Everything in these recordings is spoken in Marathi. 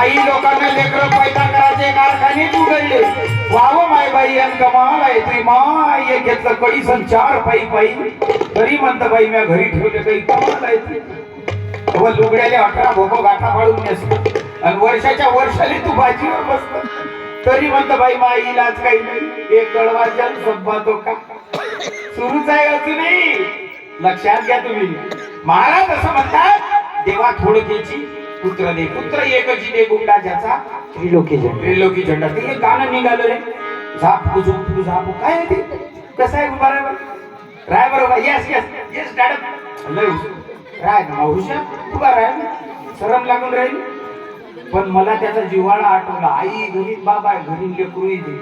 काही लोकांना लेकर पैदा करायचे कारखानेच उघडले. वाव माय बाई आणि कमाल आहे तुम्ही माय. घेतलं कडी सण चार पायी पायी. तरी म्हणत बाई म्या घरी ठेवले काही कमाल आहे व लुगड्याले अठरा भोगो गाठा पाडून नेसत आणि वर्षाच्या वर्षाने तू भाजीवर बसत तरी म्हणत बाई माय इलाज काही नाही. एक कळवाच्या जल संपातो का सुरूच आहे अजूनही. लक्षात घ्या तुम्ही. महाराज असं म्हणतात देवा थोडकेची पुत्र दे पुत्र एकची दे गुंडा ज्याचा त्रिलोकी झेंडा. त्रिलोकी झेंडा. ते गाणं निघालं रे. झापू झुपू झापू काय आहे ते? कसं आहे बरोबर राय बरं बरोबर येस येस येस मॅडम लय राय ना हुशार. उभा राय सरम लागून राहील. पण मला त्याचा जिव्हाळा आठवला. आई घरी बाबा घरी लेकरू येते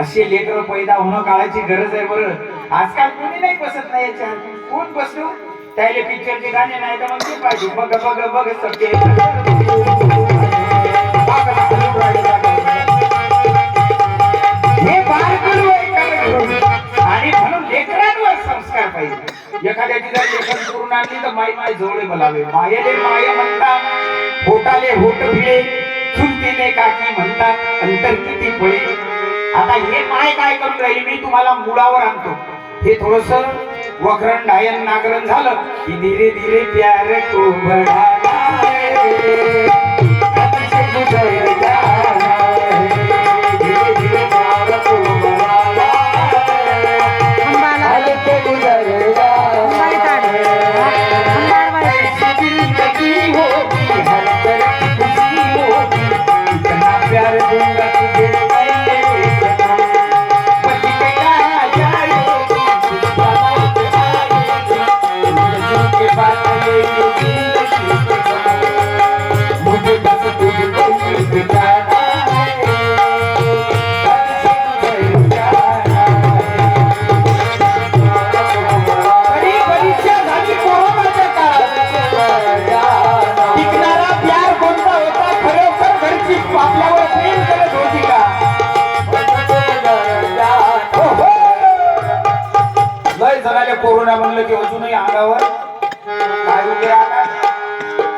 असे लेकर पैदा होणं काळाची गरज आहे बरं. आजकाल कोणी नाही बसत नाही याच्या कोण बसतो? त्याले पिक्चरचे गाणे नाही तर मग ते पाहिजे. बघ बघ बघ सत्य हे बालकुल आणि म्हणून लेकरांवर संस्कार पाहिजे. एखाद्याची जर लेखन करून आणली तर माई माय जवळ बोलावे. मायेले माय म्हणतात होटाले होट भिळे चुलतीने काकी म्हणतात अंतर किती पळे आता हे माय काय करून राहील? मी तुम्हाला मुळावर आणतो. हे थोडस वक्रण डायन नागरण झालं की धीरे धीरे प्यार को बढ़ाना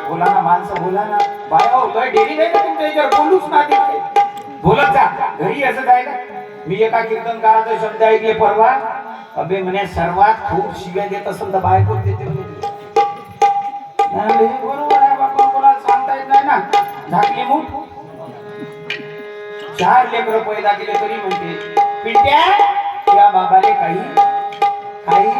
बोला ना माणसं बोला ना. बाया हो लय डेरी नाही ना तुमच्या याच्यावर बोलूच ना तिथे. बोलत जा. घरी असं काय ना मी एका कीर्तनकाराचा शब्द ऐकले परवा. अबे म्हणे सर्वात खूप शिव्या देत असेल तर बायको देते म्हणे. बरोबर आहे बाबा कोणाला सांगता येत नाही ना. झाकली मूठ. चार लेकर पैदा केले तरी म्हणते पिंट्या त्या बाबाले काही काही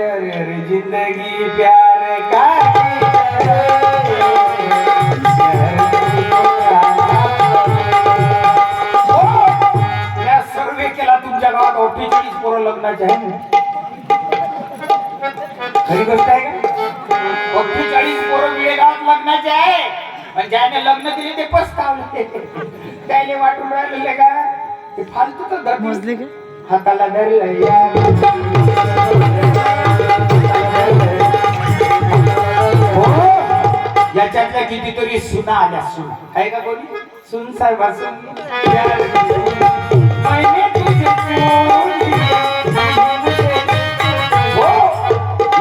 अरे जिंदगी प्यार का सर्वे केला तुमच्या गावात अठ्ठेचाळीस पोरं लग्नाचे आहे खरी गोष्ट आहे का अठ्ठेचाळीस पोरं लग्नाचे आहे पण ज्याने लग्न केले ते पस्तावले त्याने वाटून राहिलेले का ते फालतू तर हाताला धरलं याच्यातल्या कितीतरी सुना आल्या सुना. आहे का कोणी? सुन साहेब हो.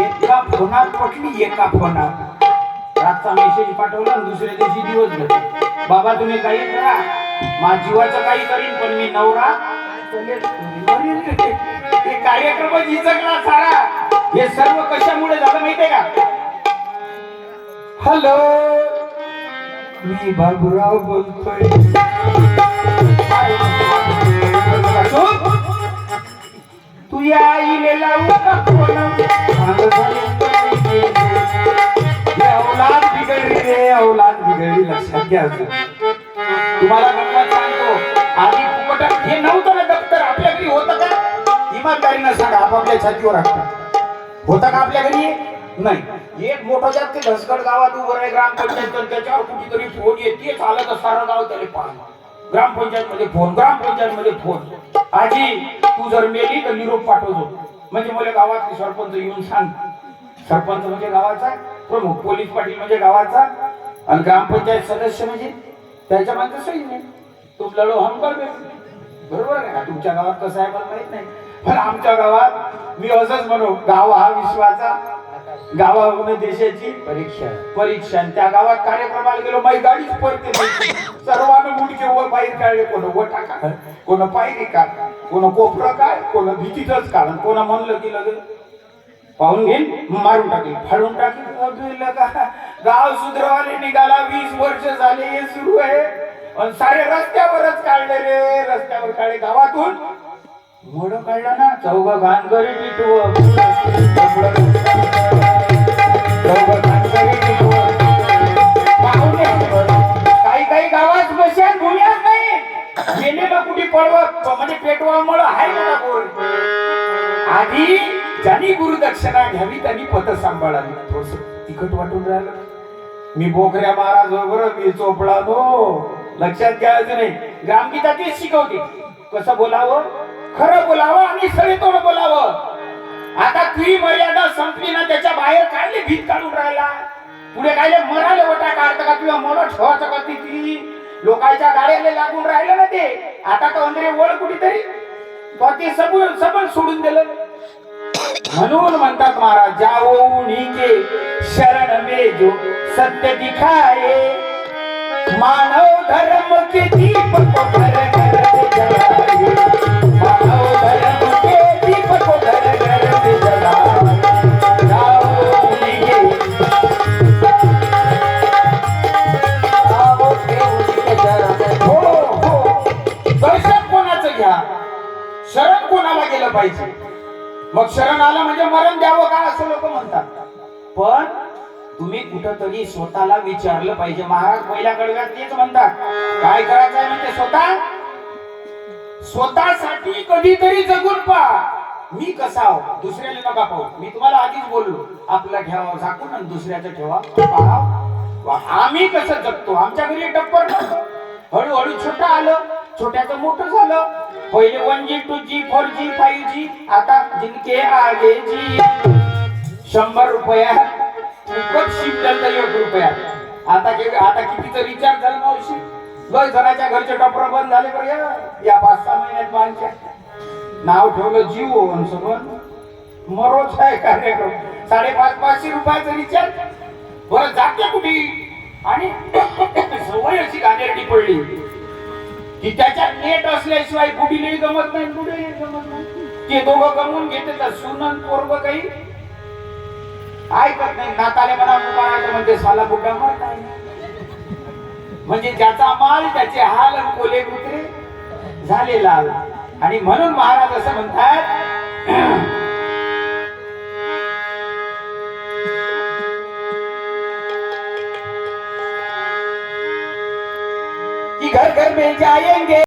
एका फोनात पटली एका फोनात. रातचा मेसेज पाठवला दुसऱ्या दिवशी दिवस भेटला बाबा तुम्ही काही करा. मा जीवाचं काही करीन पण मी नवरा. हे कार्यक्रम जिंकला सारा. हे सर्व कशामुळे झालं माहितीये का? हॅलो मी बाबूराव बोलतोय. तू या आईने लावू का औलाद बिघडली रे औलाद बिघडली लक्षात घ्या तुम्हाला गंमत सांगतो आधी फुकट हे नव्हतं ना दप्तर आपल्या घरी होतं का? इमानदारीनं सांगा आपापल्या छातीवर असतं होतं का आपल्या घरी? नाही. एक मोठं जात ते धसकड गावात उभं आहे ग्रामपंचायत तर त्याच्यावर कुठेतरी फोन येते चालत सारं गाव त्याला पाहणं ग्रामपंचायत मध्ये फोन ग्रामपंचायत मध्ये फोन. आजी तू जर मेली तर निरोप पाठवतो. म्हणजे मला गावातले सरपंच येऊन सांग. सरपंच म्हणजे गावाचा प्रमुख. पोलीस पाटील म्हणजे गावाचा आणि ग्रामपंचायत सदस्य म्हणजे त्याच्यामागे सही नाही तुम लढो हम कर बरोबर आहे का तुमच्या गावात कसं आहे मला माहीत नाही. पण आमच्या गावात मी असंच म्हणू गाव हा विश्वाचा गावाकडून देशाची परीक्षा. परीक्षा. आणि त्या गावात कार्यक्रमाला गेलो माझी गाडीच पडते. सर्वांना मुडके वर बाहेर काढले. कोण व टाका कोण पायरी का कोण कोपरं काय कोण भीतीतच काढ. कोण म्हणलं की लगे पाहून घेईन. मारून टाकेल. फाडून टाकेल. गाव सुधरवाले निघाला. वीस वर्ष झाले हे सुरू आहे. आणि सारे रस्त्यावरच काढले रे. रस्त्यावर काढले. गावातून मोड काढला ना. चौघ घाणकरी टिटव काही काही गावात बशात भूम्याच नाही गेलेलं कुठे पळवत म्हणजे पेटवामुळं आहे ना बोल आधी ज्यांनी गुरुदक्षिणा घ्यावी त्यांनी पत सांभाळावी थोडस तिखट वाटून राहिलं मी बोकऱ्या महाराज बरोबर मी चोपडा नो लक्षात घ्यायचं नाही ग्रामगीता तेच शिकवते कसं बोलावं खरं बोलावं आणि सरेतोड बोलावं आता तुझी मर्यादा संपली भीत काढून राहिला. पुढे कायले मराले वटा काढतं का तुला मन ठेवायचं का ती लोकांच्या गाड्याला लागून राहिलं ना ते. आता तर अंदरे वळ कुठेतरी. तो ते सबून सबन सोडून दिलं. म्हणून म्हणतात महाराज जाओ उन्हीं शरण में जो सत्य दिखाए मानव धर्म के दीप पाहिजे. मग शरण आलं म्हणजे मरण द्यावं का असं लोक म्हणतात. पण तुम्ही कुठंतरी स्वतःला विचारलं पाहिजे. महाराज पहिल्या कडव्यात तेच म्हणतात. काय करायचं आहे म्हणजे स्वतः? स्वतःसाठी कधीतरी जगून पहा. मी कसा हो दुसऱ्याला नका पाहू. मी तुम्हाला आधीच बोललो. आपला ठेवा झाकून आणि दुसऱ्याचं ठेवा. पाहा. वा, आम्ही कसं जगतो? आमच्या घरी टप्पर हळूहळू छोटं आलं. छोट्याचं मोठं झालं. पहिले one G two G four G five G आता जिनके आगे जी शंभर रुपया खूपच शिकलं एक रुपया आता के आता कितीचं रिचार्ज झालं मावशी? लय जणाच्या घरचे टॉपर बंद झाले बरं या. या पाच सहा महिन्यात माणच्या नाव ठेवलं जीव आणि सगळं मरोच आहे कार्यक्रम. साडेपाच पाचशे रुपयाचं रिचार्ज बरं जाते कुठे? आणि सवय अशी गाण्यासाठी पडली. की त्याच्यात नेट असल्याशिवाय बुडीने गमत नाही कुठेही गमत नाही. ते दोघं गमवून घेते तर सुनन पोरग काही ऐकत नाही. नाताले म्हणा मुबारक म्हणते साला बुड्डा मरता म्हणजे ज्याचा माल त्याचे हाल कोले कुत्रे झाले लाल. आणि म्हणून महाराज असं म्हणतात में जाएंगे